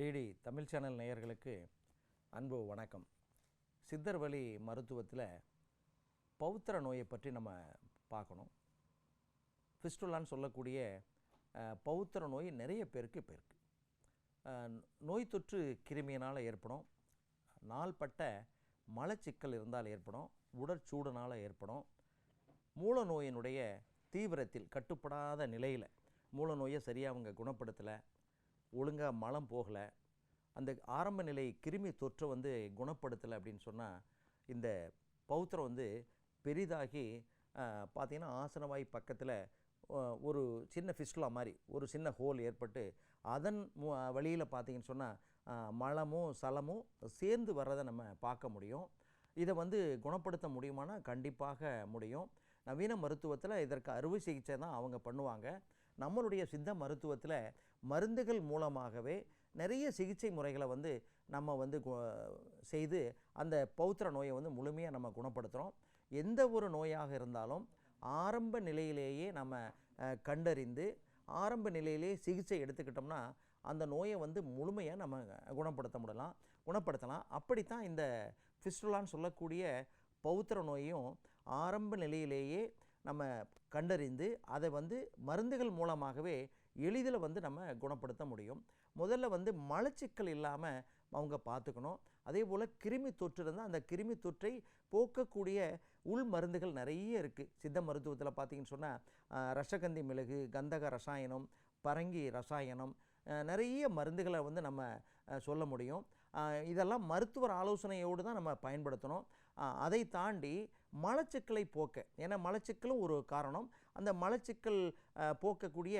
DD Tamil channel நேயர்களுக்கு அன்பு வணக்கம். சித்தர் வழி மருத்துவத்தில் பௌத்திர நோயை பற்றி நம்ம பார்க்கணும். ஃபிஸ்டுலான்னு சொல்லக்கூடிய பௌத்திர நோய் நிறைய பேருக்கு இப்போ இருக்குது நோய் தொற்று கிருமியினால் ஏற்படும். நாள்பட்ட மலச்சிக்கல் இருந்தால் ஏற்படும். உடற்சூடுனால் ஏற்படும். மூல நோயினுடைய தீவிரத்தில் கட்டுப்படாத நிலையில் மூல நோயை சரியாக அவங்க குணப்படுத்தலை. ஒழுங்காக மலம் போகலை. அந்த ஆரம்ப நிலை கிருமி தொற்றை வந்து குணப்படுத்தலை அப்படின்னு சொன்னால் இந்த பௌத்திரம் வந்து பெரிதாகி பார்த்திங்கன்னா ஆசனவாய் பக்கத்தில் ஒரு சின்ன ஃபிஸ்டுலா மாதிரி ஒரு சின்ன ஹோல் ஏற்பட்டு அதன் வழியில் பார்த்தீங்கன்னு சொன்னால் மலமும் சலமும் சேர்ந்து வர்றதை நம்ம பார்க்க முடியும். இதை வந்து குணப்படுத்த முடியுமானா கண்டிப்பாக முடியும். நவீன மருத்துவத்தில் இதற்கு அறுவை சிகிச்சை தான் அவங்க பண்ணுவாங்க. நம்மளுடைய சித்த மருத்துவத்தில் மருந்துகள் மூலமாகவே நிறைய சிகிச்சை முறைகளை வந்து நம்ம வந்து செய்து அந்த பௌத்திர நோயை வந்து முழுமையாக நம்ம குணப்படுத்துகிறோம் எந்த ஒரு நோயாக இருந்தாலும் ஆரம்ப நிலையிலேயே நம்ம கண்டறிந்து ஆரம்ப நிலையிலே சிகிச்சை எடுத்துக்கிட்டோம்னா அந்த நோயை வந்து முழுமையாக நம்ம குணப்படுத்த முடியலாம் குணப்படுத்தலாம். அப்படித்தான் இந்த ஃபிஸ்டுலான்னு சொல்லக்கூடிய பௌத்திர நோயும் ஆரம்ப நிலையிலேயே நம்ம கண்டறிந்து அதை வந்து மருந்துகள் மூலமாகவே எளிதில் வந்து நம்ம குணப்படுத்த முடியும். முதல்ல வந்து மலச்சிக்கல் இல்லாமல் அவங்க பார்த்துக்கணும். அதே போல் கிருமி தொற்று இருந்தால் அந்த கிருமி தொற்றை போக்கக்கூடிய உள் மருந்துகள் நிறைய இருக்குது சித்த மருத்துவத்தில் பார்த்தீங்கன்னு சொன்னால் ரசகந்தி மிளகு கந்தக ரசாயனம் பரங்கி ரசாயனம் நிறைய மருந்துகளை வந்து நம்ம சொல்ல முடியும். இதெல்லாம் மருத்துவர் ஆலோசனையோடு தான் நம்ம பயன்படுத்தணும். அதை தாண்டி மலச்சிக்கலை போக்க. ஏன்னா மலச்சிக்கலும் ஒரு காரணம். அந்த மலச்சிக்கல் போக்கக்கூடிய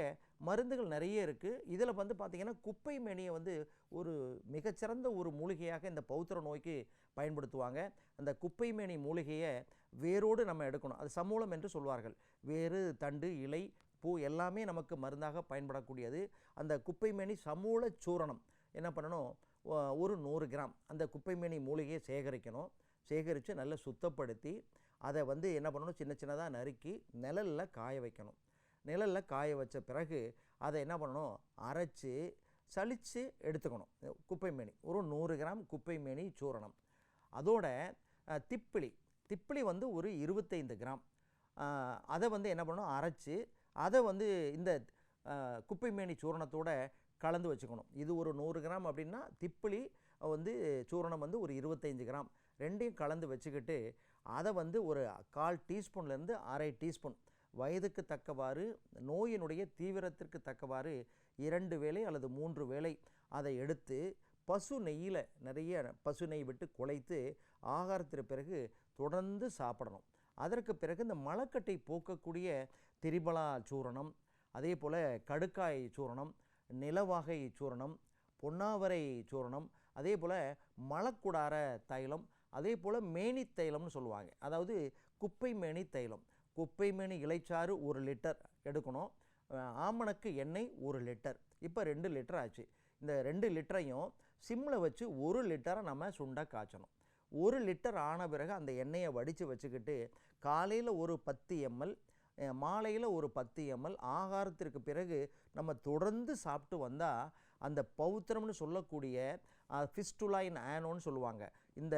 மருந்துகள் நிறைய இருக்குது இதில் வந்து பார்த்திங்கன்னா குப்பை மேனியை வந்து ஒரு மிகச்சிறந்த ஒரு மூலிகையாக இந்த பௌத்திர நோய்க்கு பயன்படுத்துவாங்க. அந்த குப்பை மேனி மூலிகையை வேரோடு நம்ம எடுக்கணும். அது சமூலம் என்று சொல்வார்கள். வேறு தண்டு இலை பூ எல்லாமே நமக்கு மருந்தாக பயன்படக்கூடியது. அந்த குப்பைமேனி சமூல சூரணம். என்ன பண்ணணும்? ஒரு நூறு கிராம் அந்த குப்பைமேனி மூலிகையை சேகரிக்கணும். சேகரித்து நல்லா சுத்தப்படுத்தி அதை வந்து என்ன பண்ணணும்? சின்ன சின்னதாக நறுக்கி நிழலில் காய வைக்கணும். நிழலில் காய வச்ச பிறகு அதை என்ன பண்ணணும்? அரைச்சி சளிச்சு எடுத்துக்கணும். குப்பைமேனி ஒரு நூறு கிராம் குப்பைமேனி சூரணம். அதோட திப்பிலி திப்பிலி வந்து ஒரு இருபத்தைந்து கிராம். அதை வந்து என்ன பண்ணணும்? அரைச்சி அதை வந்து இந்த குப்பைமேனி சூரணத்தோட கலந்து வச்சுக்கணும். இது ஒரு நூறு கிராம் அப்படின்னா திப்பிலி வந்து சூரணம் வந்து ஒரு இருபத்தைந்து கிராம். ரெண்டையும் கலந்து வச்சுக்கிட்டு அதை வந்து ஒரு கால் டீஸ்பூன்லேருந்து அரை டீஸ்பூன் வயதுக்கு தக்கவாறு நோயினுடைய தீவிரத்திற்கு தக்கவாறு இரண்டு வேலை அல்லது மூன்று வேலை அதை எடுத்து பசு நெய்யில் நிறைய பசு நெய் விட்டு குலைத்து ஆகாரத்திற்கு பிறகு தொடர்ந்து சாப்பிடணும். அதற்கு பிறகு இந்த மலக்கட்டை போக்கக்கூடிய திரிபலா சூரணம் அதே போல் கடுக்காய் சூரணம் நிலவாகை சூரணம் பொன்னாவரை சூரணம் அதே போல் மலக்குடார தைலம் அதே போல் மேனி தைலம்னு சொல்லுவாங்க. அதாவது குப்பை மேனி தைலம். குப்பை மேனி இலைச்சாறு ஒரு லிட்டர் எடுக்கணும். ஆமணக்கு எண்ணெய் ஒரு லிட்டர். இப்போ ரெண்டு லிட்டர் ஆச்சு. இந்த ரெண்டு லிட்டரையும் சிம்மில் வச்சு ஒரு லிட்டரை நம்ம சுண்டா காய்ச்சணும். ஒரு லிட்டர் ஆன பிறகு அந்த எண்ணெயை வடித்து வச்சுக்கிட்டு காலையில் ஒரு பத்து எம்எல் மாலையில் ஒரு பத்து எம்எல் ஆகாரத்திற்கு பிறகு நம்ம தொடர்ந்து சாப்பிட்டு வந்தால் அந்த பௌத்திரம்னு சொல்லக்கூடிய ஃபிஸ்டுலாயின் ஆனோன்னு சொல்லுவாங்க. இந்த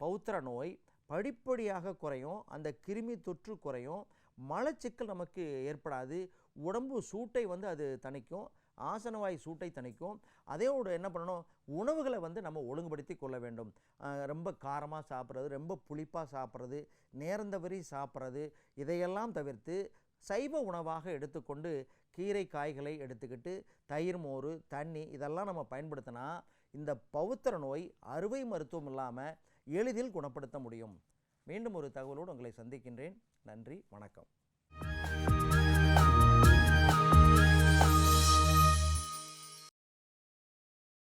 பௌத்திர நோய் படிப்படியாக குறையும் அந்த கிருமி தொற்று குறையும் மலச்சிக்கல் நமக்கு ஏற்படாது உடம்பு சூட்டை வந்து அது தணிக்கும். ஆசனவாய் சூட்டை தணிக்கும். அதேயோடு என்ன பண்ணணும்? உணவுகளை வந்து நம்ம ஒழுங்குபடுத்தி கொள்ள வேண்டும். ரொம்ப காரமாக சாப்பிட்றது ரொம்ப புளிப்பாக சாப்பிட்றது நேரந்தவறி சாப்பிட்றது இதையெல்லாம் தவிர்த்து சைவ உணவாக எடுத்துக்கொண்டு கீரை காய்களை எடுத்துக்கிட்டு தயிர் மோர் தண்ணி இதெல்லாம் நம்ம பயன்படுத்தினா இந்த பௌத்திர நோய் அறுவை மருத்துவம் இல்லாமல் எளிதில் குணப்படுத்த முடியும். மீண்டும் ஒரு தகவலோடு உங்களை சந்திக்கின்றேன். நன்றி வணக்கம்.